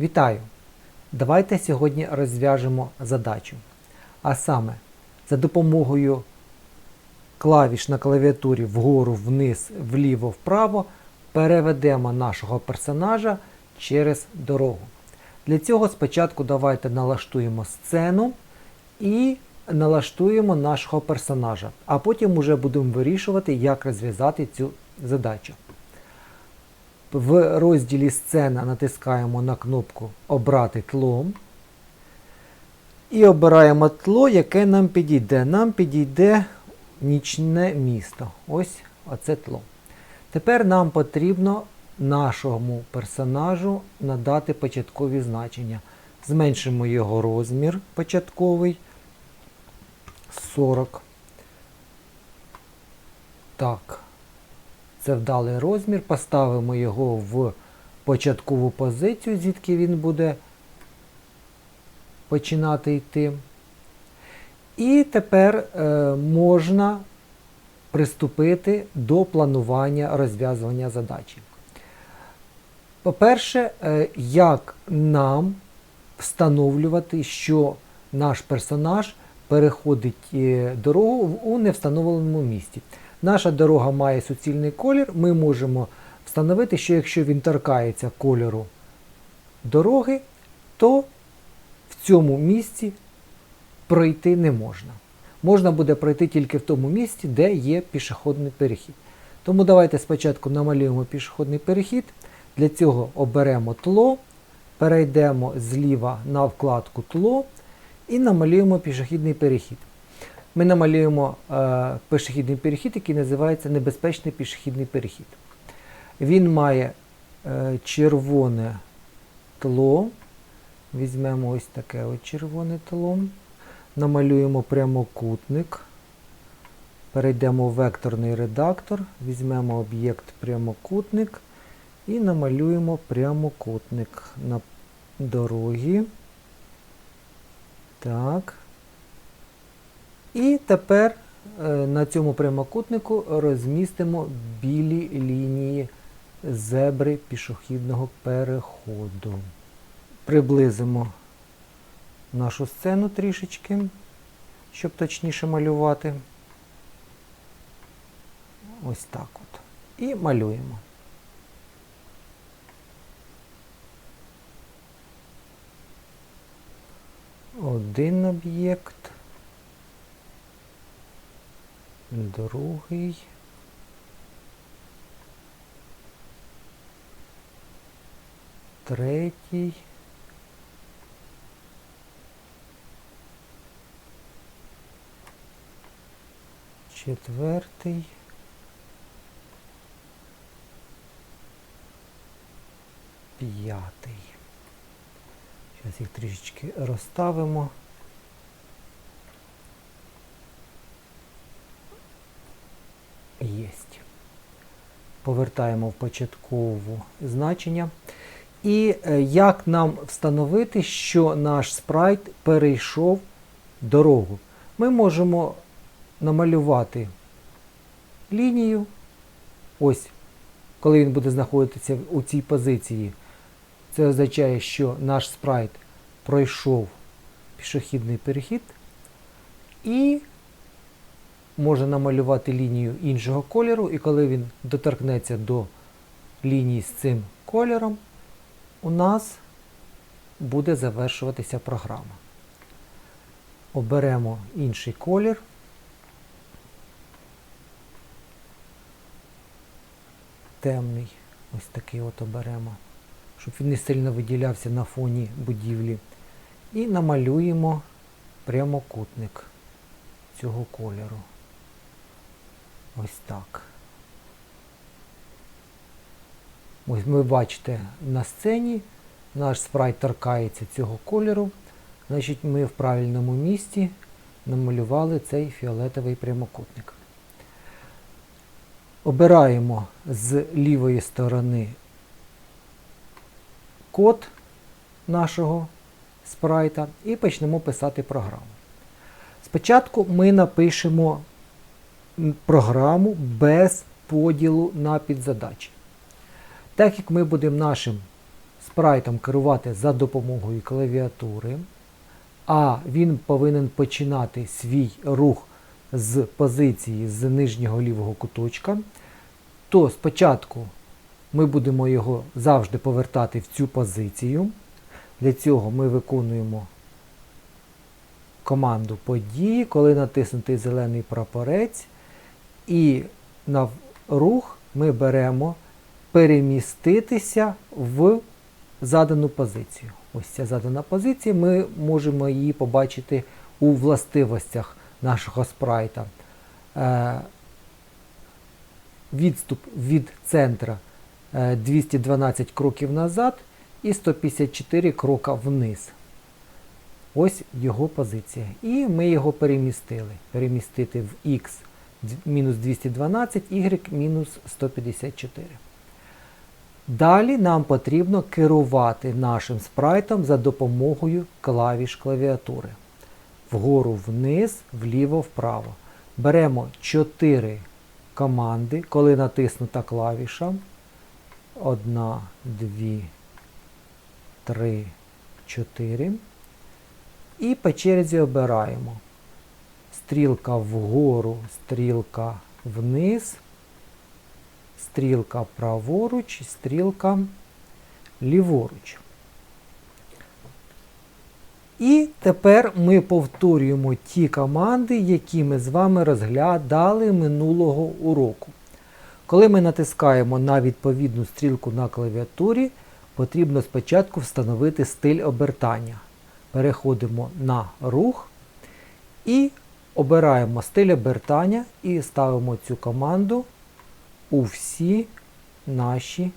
Вітаю! Давайте сьогодні розв'яжемо задачу. А саме, за допомогою клавіш на клавіатурі вгору, вниз, вліво, вправо переведемо нашого персонажа через дорогу. Для цього спочатку давайте налаштуємо сцену і налаштуємо нашого персонажа, а потім вже будемо вирішувати, як розв'язати цю задачу. В розділі Сцена натискаємо на кнопку Обрати тло. І обираємо тло, яке нам підійде. Нам підійде нічне місто. Ось оце тло. Тепер нам потрібно нашому персонажу надати початкові значення. Зменшимо його розмір початковий 40. Так. Це вдалий розмір. Поставимо його в початкову позицію, звідки він буде починати йти. І тепер е, можна приступити до планування розв'язування задачі. По-перше, е, як нам встановлювати, що наш персонаж переходить е, дорогу у невстановленому місці. Наша дорога має суцільний колір, ми можемо встановити, що якщо він торкається кольору дороги, то в цьому місці пройти не можна. Можна буде пройти тільки в тому місці, де є пішохідний перехід. Тому давайте спочатку намалюємо пішохідний перехід. Для цього оберемо тло, перейдемо зліва на вкладку тло і намалюємо пішохідний перехід. Ми намалюємо е, пішохідний перехід, який називається небезпечний пішохідний перехід. Він має е, червоне тло. Візьмемо ось таке от червоне тло. Намалюємо прямокутник. Перейдемо в векторний редактор, візьмемо об'єкт прямокутник і намалюємо прямокутник на дорогі. Так. І тепер е, на цьому прямокутнику розмістимо білі лінії зебри пішохідного переходу. Приблизимо нашу сцену трішечки, щоб точніше малювати. Ось так от. І малюємо. Один об'єкт. Другий. Третій. Четвертий. П'ятий. Зараз їх трішечки розставимо. Повертаємо в початкову значення. І е, як нам встановити, що наш спрайт перейшов дорогу? Ми можемо намалювати лінію. Ось, коли він буде знаходитися у цій позиції, це означає, що наш спрайт пройшов пішохідний перехід. І можна намалювати лінію іншого кольору, і коли він доторкнеться до лінії з цим кольором, у нас буде завершуватися програма. Оберемо інший колір. Темний, ось такий от оберемо, щоб він не сильно виділявся на фоні будівлі. І намалюємо прямокутник цього кольору. Ось так. Ось ви бачите на сцені, наш спрайт торкається цього кольору. Значить, ми в правильному місці намалювали цей фіолетовий прямокутник. Обираємо з лівої сторони код нашого спрайта і почнемо писати програму. Спочатку ми напишемо програму без поділу на підзадачі. Так як ми будемо нашим спрайтом керувати за допомогою клавіатури, а він повинен починати свій рух з позиції з нижнього лівого куточка, то спочатку ми будемо його завжди повертати в цю позицію. Для цього ми виконуємо команду події, коли натиснутий зелений прапорець, і на рух ми беремо переміститися в задану позицію. Ось ця задана позиція, ми можемо її побачити у властивостях нашого спрайта. Е, Відступ від центра е, 212 кроків назад і 154 крока вниз. Ось його позиція. І ми його перемістили. Перемістити в X мінус 212, Y мінус 154. Далі нам потрібно керувати нашим спрайтом за допомогою клавіш клавіатури. Вгору вниз, вліво, вправо. Беремо 4 команди, коли натиснута клавіша. 1, 2, 3, 4. І по черзі обираємо. Стрілка вгору, стрілка вниз, стрілка праворуч, стрілка ліворуч. І тепер ми повторюємо ті команди, які ми з вами розглядали минулого уроку. Коли ми натискаємо на відповідну стрілку на клавіатурі, потрібно спочатку встановити стиль обертання. Переходимо на рух і обираємо стиль обертання і ставимо цю команду у всі наші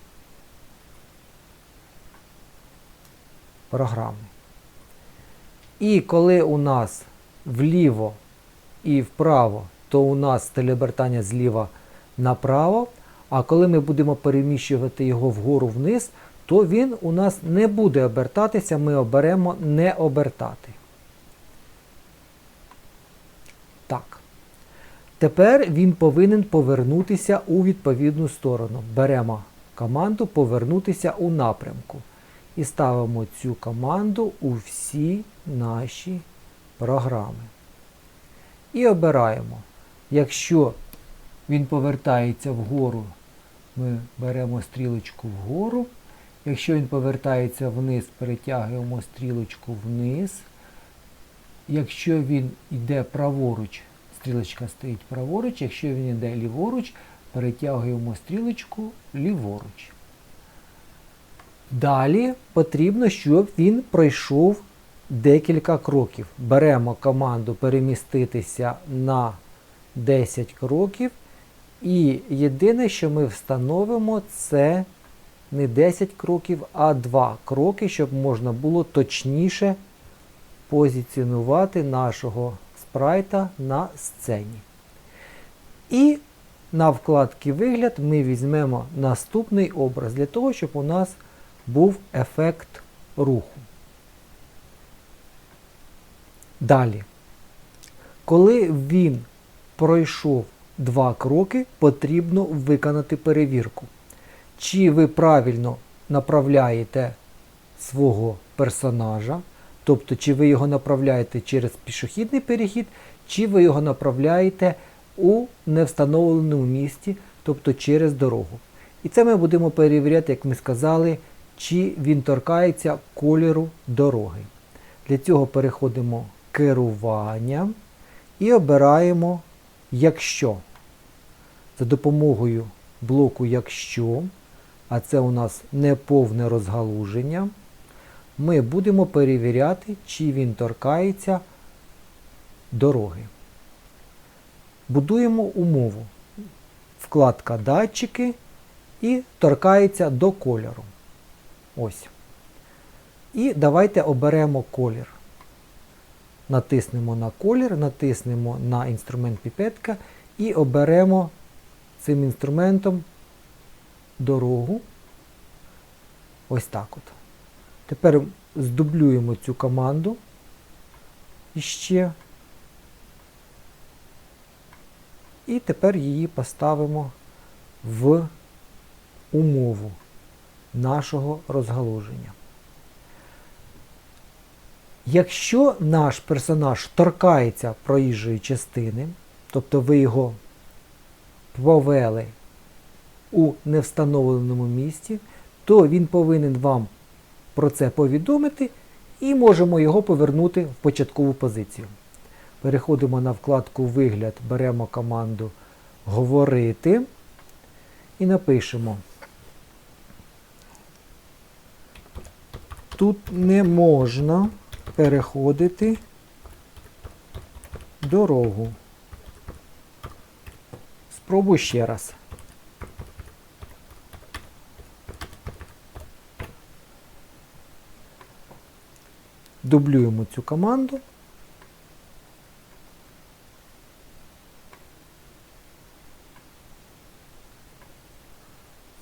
програми. І коли у нас вліво і вправо, то у нас стиль обертання зліва направо. А коли ми будемо переміщувати його вгору вниз, то він у нас не буде обертатися, ми оберемо не обертати. Так. Тепер він повинен повернутися у відповідну сторону. Беремо команду Повернутися у напрямку. І ставимо цю команду у всі наші програми. І обираємо. Якщо він повертається вгору, ми беремо стрілочку вгору. Якщо він повертається вниз, перетягуємо стрілочку вниз. Якщо він йде праворуч, стрілочка стоїть праворуч, якщо він йде ліворуч, перетягуємо стрілочку ліворуч. Далі потрібно, щоб він пройшов декілька кроків. Беремо команду переміститися на 10 кроків. І єдине, що ми встановимо, це не 10 кроків, а 2 кроки, щоб можна було точніше позиціонувати нашого спрайта на сцені. І на вкладці Вигляд ми візьмемо наступний образ для того, щоб у нас був ефект руху. Далі, коли він пройшов два кроки, потрібно виконати перевірку. Чи ви правильно направляєте свого персонажа, тобто, чи ви його направляєте через пішохідний перехід, чи ви його направляєте у невстановленому місці, тобто через дорогу. І це ми будемо перевіряти, як ми сказали, чи він торкається кольору дороги. Для цього переходимо керування і обираємо якщо. За допомогою блоку Якщо, а це у нас неповне розгалуження, ми будемо перевіряти, чи він торкається дороги. Будуємо умову. Вкладка датчики і торкається до кольору. Ось. І давайте оберемо колір. Натиснемо на колір, натиснемо на інструмент піпетка і оберемо цим інструментом дорогу. Ось так от. Тепер здублюємо цю команду іще. І тепер її поставимо в умову. нашого розгалуження. Якщо наш персонаж торкається проїжджої частини, тобто ви його повели у невстановленому місці, то він повинен вам про це повідомити і можемо його повернути в початкову позицію. Переходимо на вкладку Вигляд, беремо команду Говорити і напишемо. Тут не можна переходити дорогу. Спробуй ще раз. Дублюємо цю команду.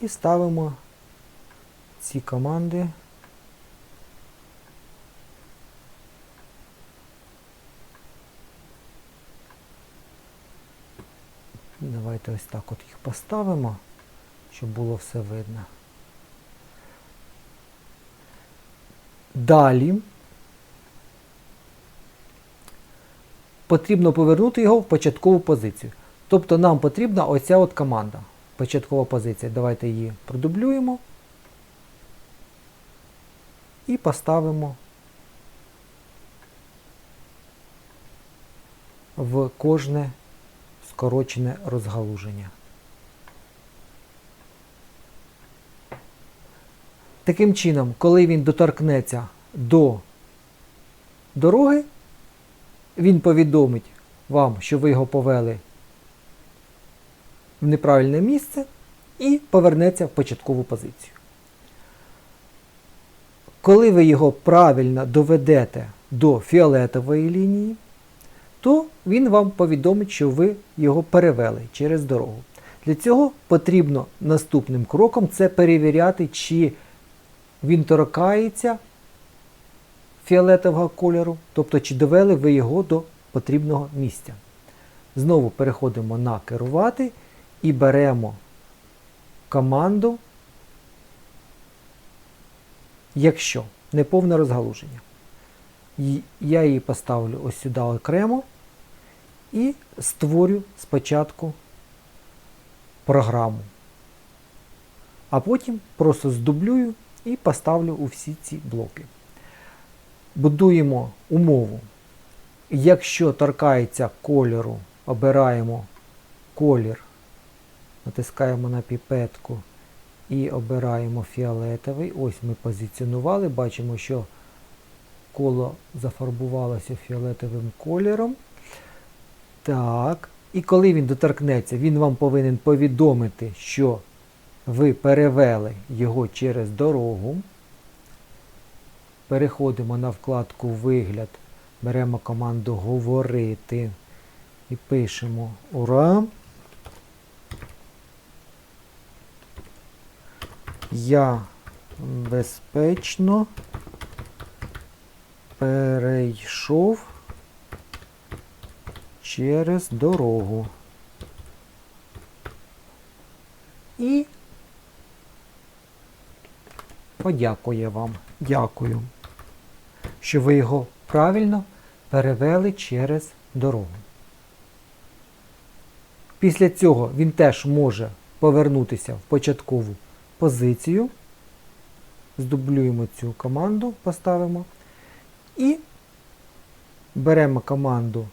І ставимо ці команди Давайте ось так от їх поставимо, щоб було все видно. Далі потрібно повернути його в початкову позицію. Тобто нам потрібна оця от команда. Початкова позиція. Давайте її продублюємо і поставимо в кожне скорочене розгалуження. Таким чином, коли він доторкнеться до дороги, він повідомить вам, що ви його повели в неправильне місце і повернеться в початкову позицію. Коли ви його правильно доведете до фіолетової лінії, то він вам повідомить, що ви його перевели через дорогу. Для цього потрібно наступним кроком це перевіряти, чи він торкається фіолетового кольору, тобто чи довели ви його до потрібного місця. Знову переходимо на керувати і беремо команду, якщо неповне розгалуження. Я її поставлю ось сюди окремо і створю спочатку програму. А потім просто здублюю і поставлю у всі ці блоки. Будуємо умову. Якщо торкається кольору, обираємо колір, натискаємо на піпетку і обираємо фіолетовий. Ось ми позиціонували, бачимо, що коло зафарбувалося фіолетовим кольором. Так. І коли він доторкнеться, він вам повинен повідомити, що ви перевели його через дорогу. Переходимо на вкладку Вигляд, беремо команду Говорити і пишемо Ура! Я безпечно перейшов через дорогу. І подякує вам. Дякую, що ви його правильно перевели через дорогу. Після цього він теж може повернутися в початкову позицію. Здублюємо цю команду, поставимо. І беремо команду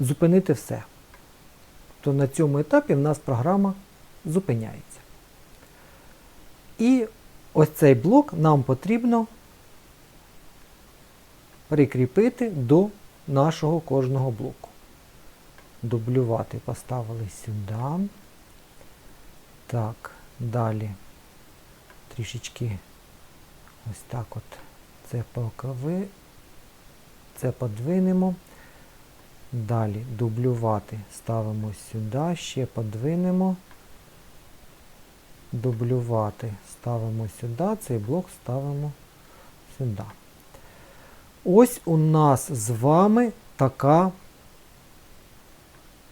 зупинити все. То на цьому етапі в нас програма зупиняється. І ось цей блок нам потрібно прикріпити до нашого кожного блоку. Дублювати поставили сюди. Так, далі трішечки ось так от це покови, це подвинемо. Далі дублювати ставимо сюди, ще подвинемо. Дублювати ставимо сюди, цей блок ставимо сюди. Ось у нас з вами така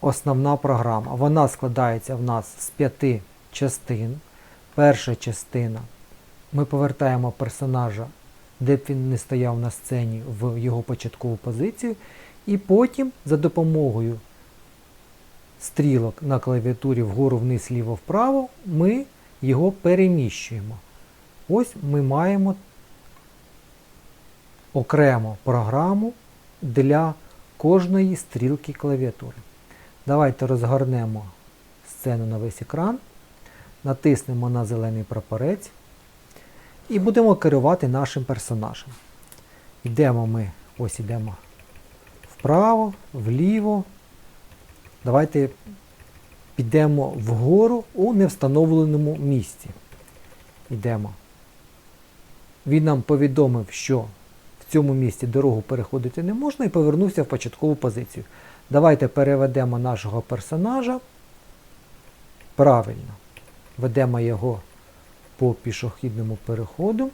основна програма. Вона складається в нас з п'яти частин. Перша частина. Ми повертаємо персонажа, де б він не стояв на сцені в його початкову позицію. І потім за допомогою стрілок на клавіатурі вгору вниз, ліво вправо, ми його переміщуємо. Ось ми маємо окрему програму для кожної стрілки клавіатури. Давайте розгорнемо сцену на весь екран, натиснемо на зелений прапорець і будемо керувати нашим персонажем. Йдемо ми, ось йдемо вправо, вліво. Давайте підемо вгору у невстановленому місці. Йдемо. Він нам повідомив, що в цьому місці дорогу переходити не можна і повернувся в початкову позицію. Давайте переведемо нашого персонажа правильно. Ведемо його по пішохідному переходу.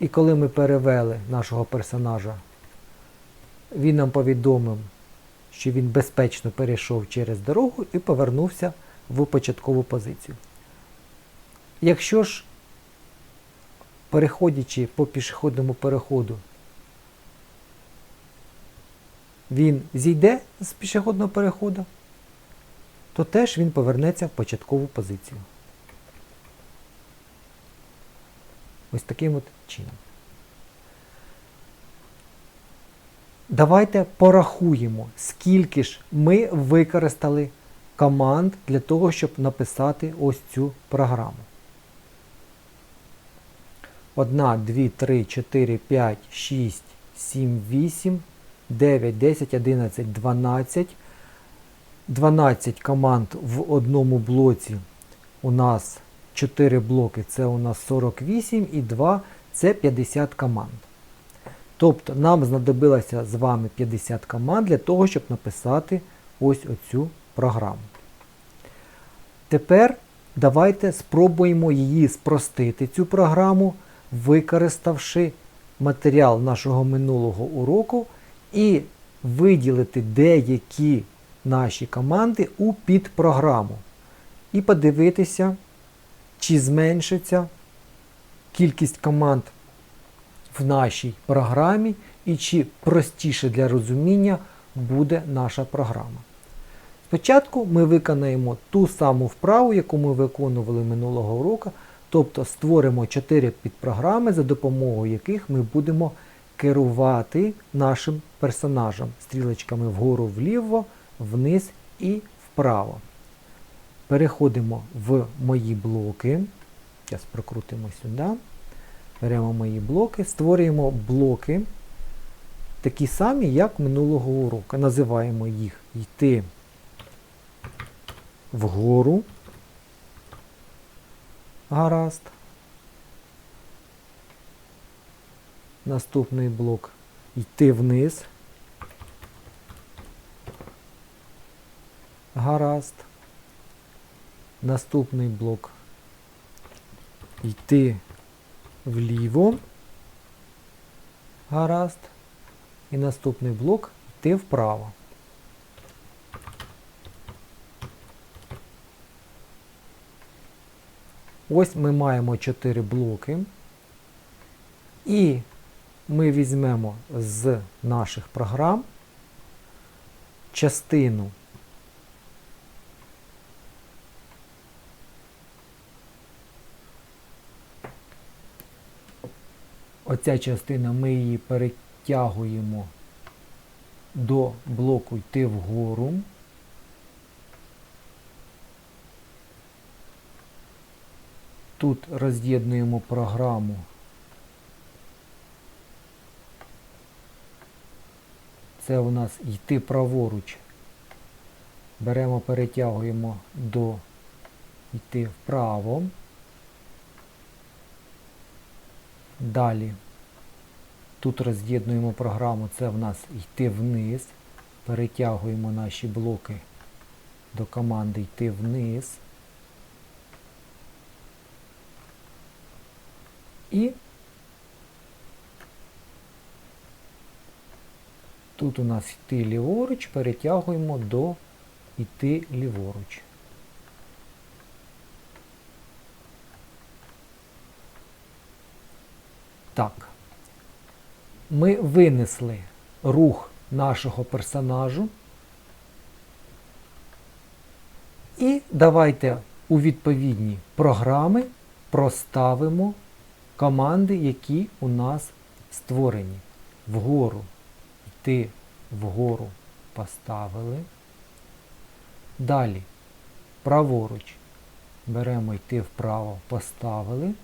І коли ми перевели нашого персонажа, він нам повідомив, що він безпечно перейшов через дорогу і повернувся в початкову позицію. Якщо ж, переходячи по пішохідному переходу, він зійде з пішохідного переходу, то теж він повернеться в початкову позицію. Ось таким от чином. Давайте порахуємо, скільки ж ми використали команд для того, щоб написати ось цю програму. 1, 2, 3, 4, 5, 6, 7, 8, 9, 10, 11, 12. 12 команд в одному блоці у нас 4 блоки це у нас 48 і 2 це 50 команд. Тобто нам знадобилося з вами 50 команд для того, щоб написати ось оцю програму. Тепер давайте спробуємо її спростити, цю програму, використавши матеріал нашого минулого уроку і виділити деякі наші команди у підпрограму. І подивитися, чи зменшиться кількість команд в нашій програмі і чи простіше для розуміння буде наша програма. Спочатку ми виконаємо ту саму вправу, яку ми виконували минулого уроку, тобто створимо 4 підпрограми, за допомогою яких ми будемо керувати нашим персонажем стрілочками вгору вліво, вниз і вправо. Переходимо в мої блоки. Зараз прокрутимо сюди. Беремо мої блоки, створюємо блоки, такі самі, як минулого уроку. Називаємо їх йти вгору. Гаразд. Наступний блок йти вниз. Гаразд. Наступний блок йти вліво. Гаразд. І наступний блок йти вправо. Ось ми маємо 4 блоки. І ми візьмемо з наших програм частину Оця частина ми її перетягуємо до блоку йти вгору. Тут роз'єднуємо програму. Це у нас йти праворуч. Беремо, перетягуємо до йти вправо. Далі тут роз'єднуємо програму, це в нас йти вниз. Перетягуємо наші блоки до команди йти вниз. І Тут у нас йти ліворуч, перетягуємо до йти ліворуч. Так. Ми винесли рух нашого персонажу. І давайте у відповідні програми проставимо команди, які у нас створені. Вгору йти вгору поставили. Далі праворуч беремо йти вправо, поставили.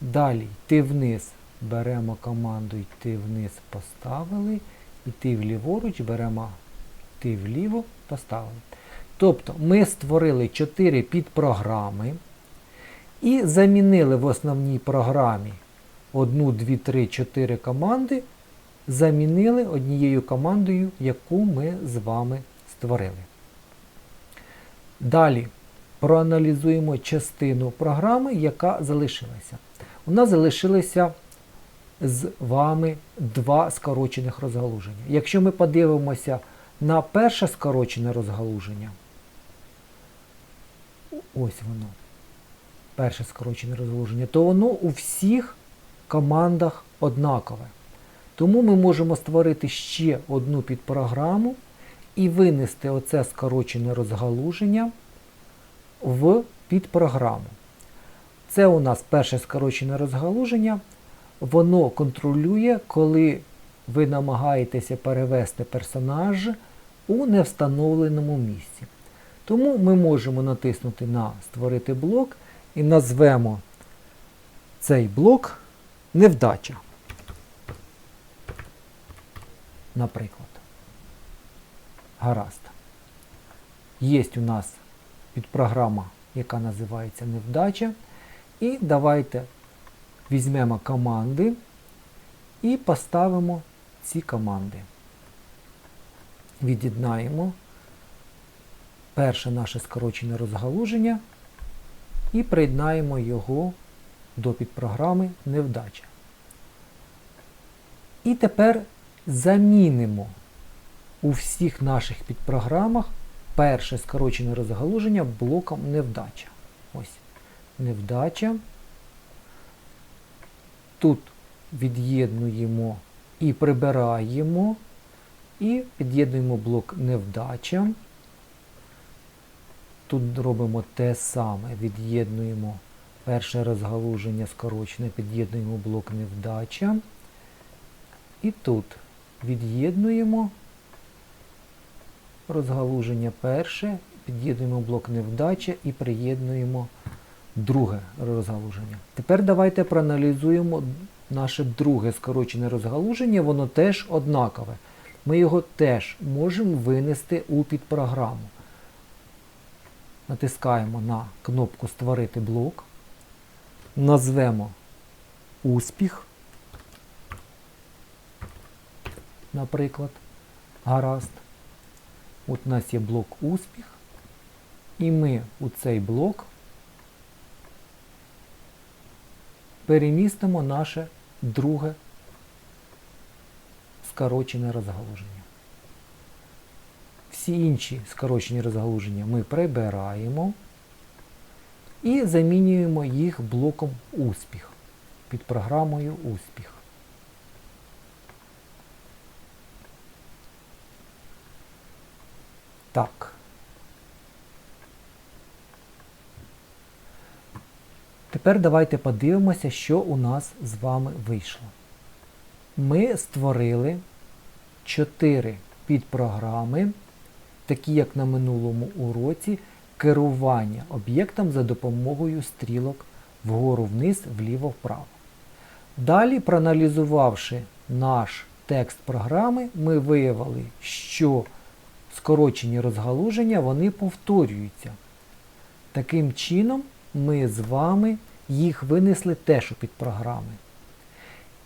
Далі йти вниз, беремо команду йти вниз, поставили. Йти вліворуч, беремо йти вліво, поставили. Тобто ми створили 4 підпрограми і замінили в основній програмі 1, 2, 3, 4 команди, замінили однією командою, яку ми з вами створили. Далі проаналізуємо частину програми, яка залишилася. У нас залишилися з вами два скорочених розгалуження. Якщо ми подивимося на перше скорочене розгалуження, ось воно, перше скорочене розгалуження, то воно у всіх командах однакове. Тому ми можемо створити ще одну підпрограму і винести оце скорочене розгалуження в підпрограму. Це у нас перше скорочене розгалуження. Воно контролює, коли ви намагаєтеся перевести персонаж у невстановленому місці. Тому ми можемо натиснути на Створити блок і назвемо цей блок невдача. Наприклад. Гаразд. Є у нас підпрограма, яка називається невдача. І давайте візьмемо команди і поставимо ці команди. Від'єднаємо перше наше скорочене розгалуження і приєднаємо його до підпрограми невдача. І тепер замінимо у всіх наших підпрограмах перше скорочене розгалуження блоком невдача. Ось. Невдача. Тут від'єднуємо і прибираємо, і під'єднуємо блок невдача. Тут робимо те саме, від'єднуємо перше розгалуження скорочене, під'єднуємо блок невдача. І тут від'єднуємо розгалуження перше, під'єднуємо блок невдача і приєднуємо друге розгалуження. Тепер давайте проаналізуємо наше друге скорочене розгалуження, воно теж однакове. Ми його теж можемо винести у підпрограму. Натискаємо на кнопку Створити блок, назвемо успіх, наприклад, гаразд. От у нас є блок успіх, і ми у цей блок перемістимо наше друге скорочене розгалуження. Всі інші скорочені розгалуження ми прибираємо і замінюємо їх блоком успіх під програмою успіх. Так. Тепер давайте подивимося, що у нас з вами вийшло. Ми створили 4 підпрограми, такі як на минулому уроці, керування об'єктом за допомогою стрілок вгору вниз, вліво вправо. Далі, проаналізувавши наш текст програми, ми виявили, що скорочені розгалуження вони повторюються. Таким чином, ми з вами їх винесли теж у підпрограми.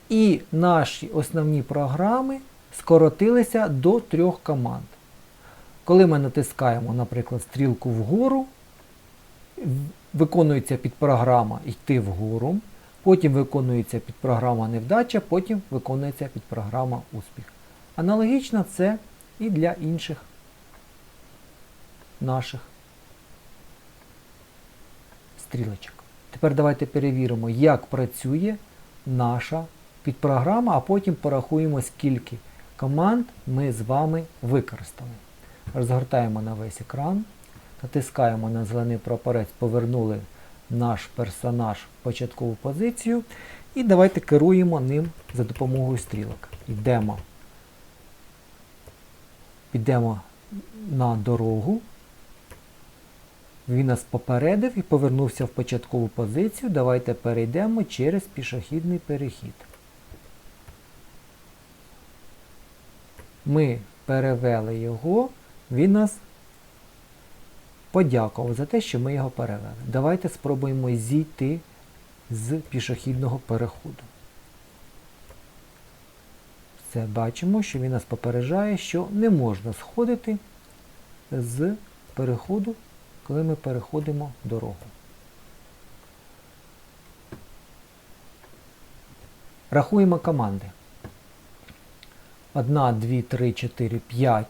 І наші основні програми скоротилися до трьох команд. Коли ми натискаємо, наприклад, стрілку вгору, виконується підпрограма йти вгору, потім виконується підпрограма невдача, потім виконується підпрограма успіх. Аналогічно це і для інших наших стрілочок. Тепер давайте перевіримо, як працює наша підпрограма, а потім порахуємо, скільки команд ми з вами використали. Розгортаємо на весь екран, натискаємо на зелений прапорець, повернули наш персонаж в початкову позицію. І давайте керуємо ним за допомогою стрілок. Йдемо, підемо на дорогу. Він нас попередив і повернувся в початкову позицію. Давайте перейдемо через пішохідний перехід. Ми перевели його, він нас подякував за те, що ми його перевели. Давайте спробуємо зійти з пішохідного переходу. Все бачимо, що він нас попереджає, що не можна сходити з переходу, коли ми переходимо дорогу. Рахуємо команди. 1, 2, 3, 4, 5.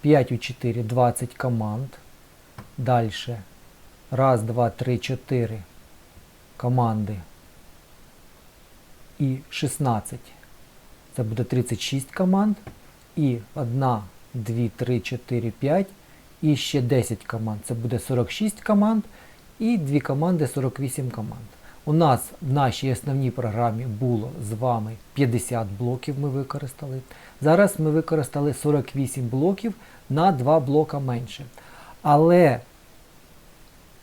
5 у 4, 20 команд. Дальше. Раз, два, три, чотири команди. І 16. Це буде 36 команд. І 1, 2, 3, 4, 5. І ще 10 команд. Це буде 46 команд. І 2 команди 48 команд. У нас в нашій основній програмі було з вами 50 блоків ми використали. Зараз ми використали 48 блоків на 2 блока менше. Але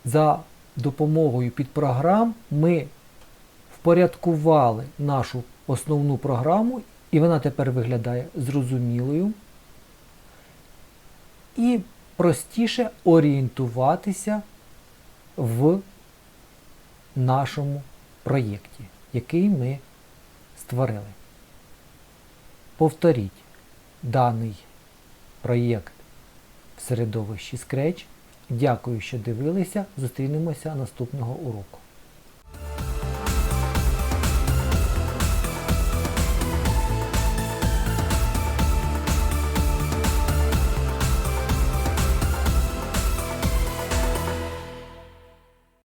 за допомогою підпрограм ми впорядкували нашу основну програму, і вона тепер виглядає зрозумілою і простіше орієнтуватися в нашому проєкті, який ми створили. Повторіть даний проєкт в середовищі Scratch. Дякую, що дивилися. Зустрінемося наступного уроку.